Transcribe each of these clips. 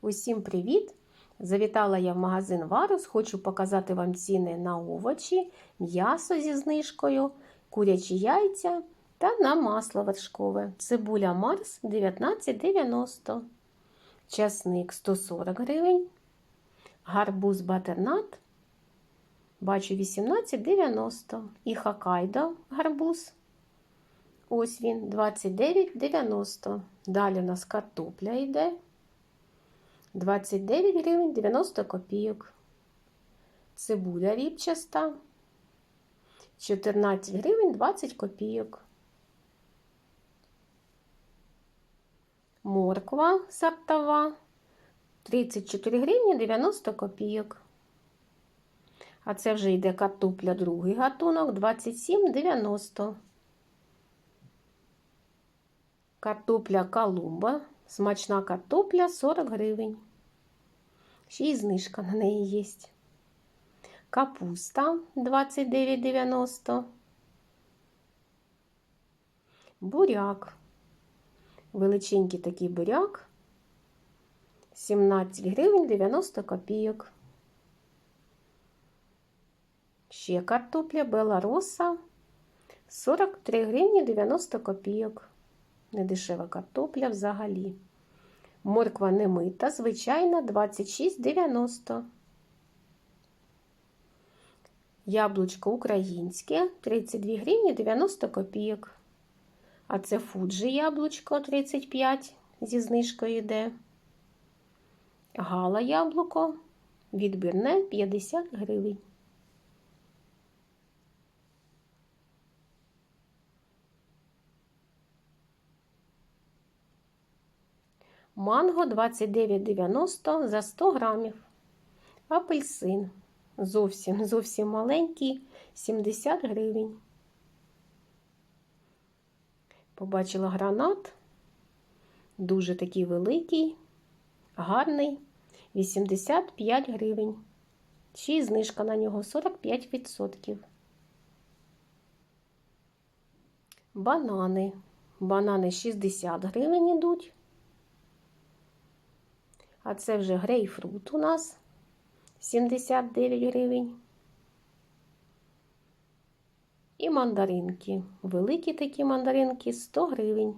Усім привіт! Завітала я в магазин Варус. Хочу показати вам ціни на овочі, м'ясо зі знижкою, курячі яйця та на масло вершкове. Цибуля Марс 19,90, часник 140 гривень, гарбуз батернат. Бачу 18,90 і хакайдо гарбуз. Ось він 29,90. Далі у нас картопля йде. 29 гривень 90 копійок. Цибуля ріпчаста 14 гривень 20 копійок. Морква сортова 34 гривні 90 копійок. А це вже йде картопля другий гатунок 27,90. Картопля Колумба. Смачна картопля 40 гривень. Ще й знижка на неї є. Капуста 29,90. Буряк. Величенький такий буряк. 17 гривень 90 копійок. Ще картопля Белароса 43 гривні 90 копійок. Недешева картопля взагалі. Морква немита, звичайна 26,90. Яблучко українське 32 гривні 90 копійок. А це фуджі яблучко 35 зі знижкою йде. Гала яблуко відбірне 50 гривень. Манго 29,90 за 100 грамів. Апельсин зовсім зовсім маленький 70 гривень. Побачила гранат, дуже такий великий, гарний, 85 гривень. Ще знижка на нього 45%. Банани. Банани 60 гривень йдуть. А це вже грейпфрут у нас 79 гривень. І мандаринки. Великі такі мандаринки 100 гривень.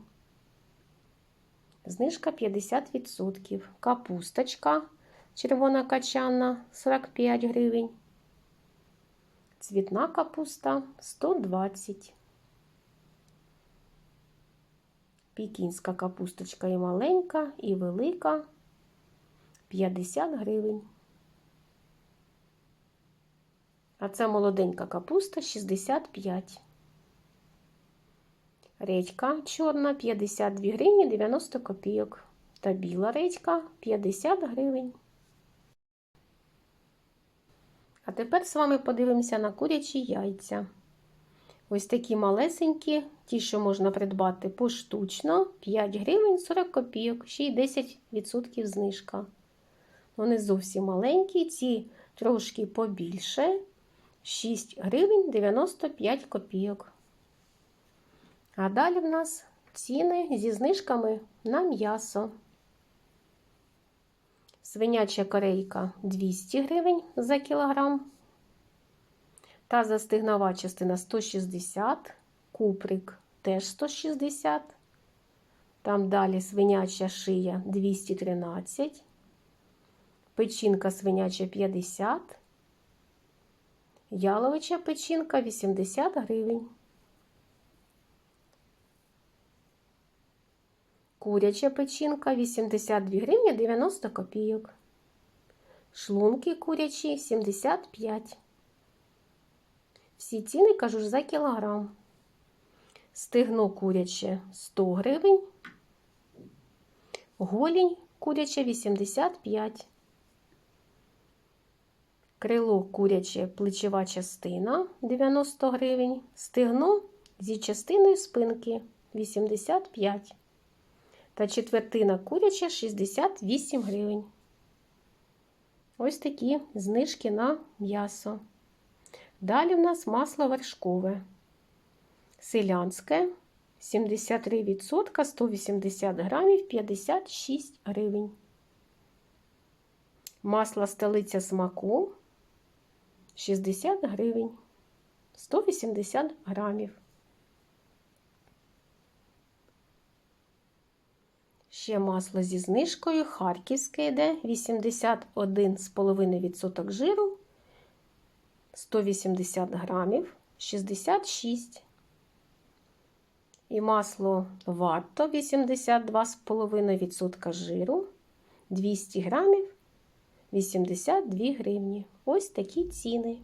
Знижка 50%. Капусточка червона качана 45 гривень. Цвітна капуста 120. Пікінська капусточка і маленька, і велика. 50 гривень. А це молоденька капуста 65. Редька чорна 52 гривні 90 копійок. Та біла редька 50 гривень. А тепер з вами подивимося на курячі яйця. Ось такі малесенькі, ті, що можна придбати поштучно, 5 гривень 40 копійок, ще й 10% знижка. Вони зовсім маленькі, ці трошки побільше 6 гривень 95 копійок. А далі в нас ціни зі знижками на м'ясо. Свиняча корейка 200 гривень за кілограм. Та застигнова частина 160, куприк теж 160. Там далі свиняча шия 213 печінка свиняча 50, яловича печінка 80 гривень. Куряча печінка 82 гривні 90 копійок. Шлунки курячі 75. Всі ціни кажу ж за кілограм. Стегно куряче 100 гривень. Голінь куряча 85 крило куряче плечова частина 90 гривень, стегно зі частиною спинки 85 та четвертина куряча 68 гривень. Ось такі знижки на м'ясо. Далі в нас масло вершкове. Селянське 73%, 180 грамів 56 гривень. Масло столиця смаку 60 гривень, 180 грамів. Ще масло зі знижкою харківське йде. 81,5% жиру, 180 грамів, 66. І масло варто. 82,5% жиру, 200 грамів, 82 гривні. Ось такі ціни.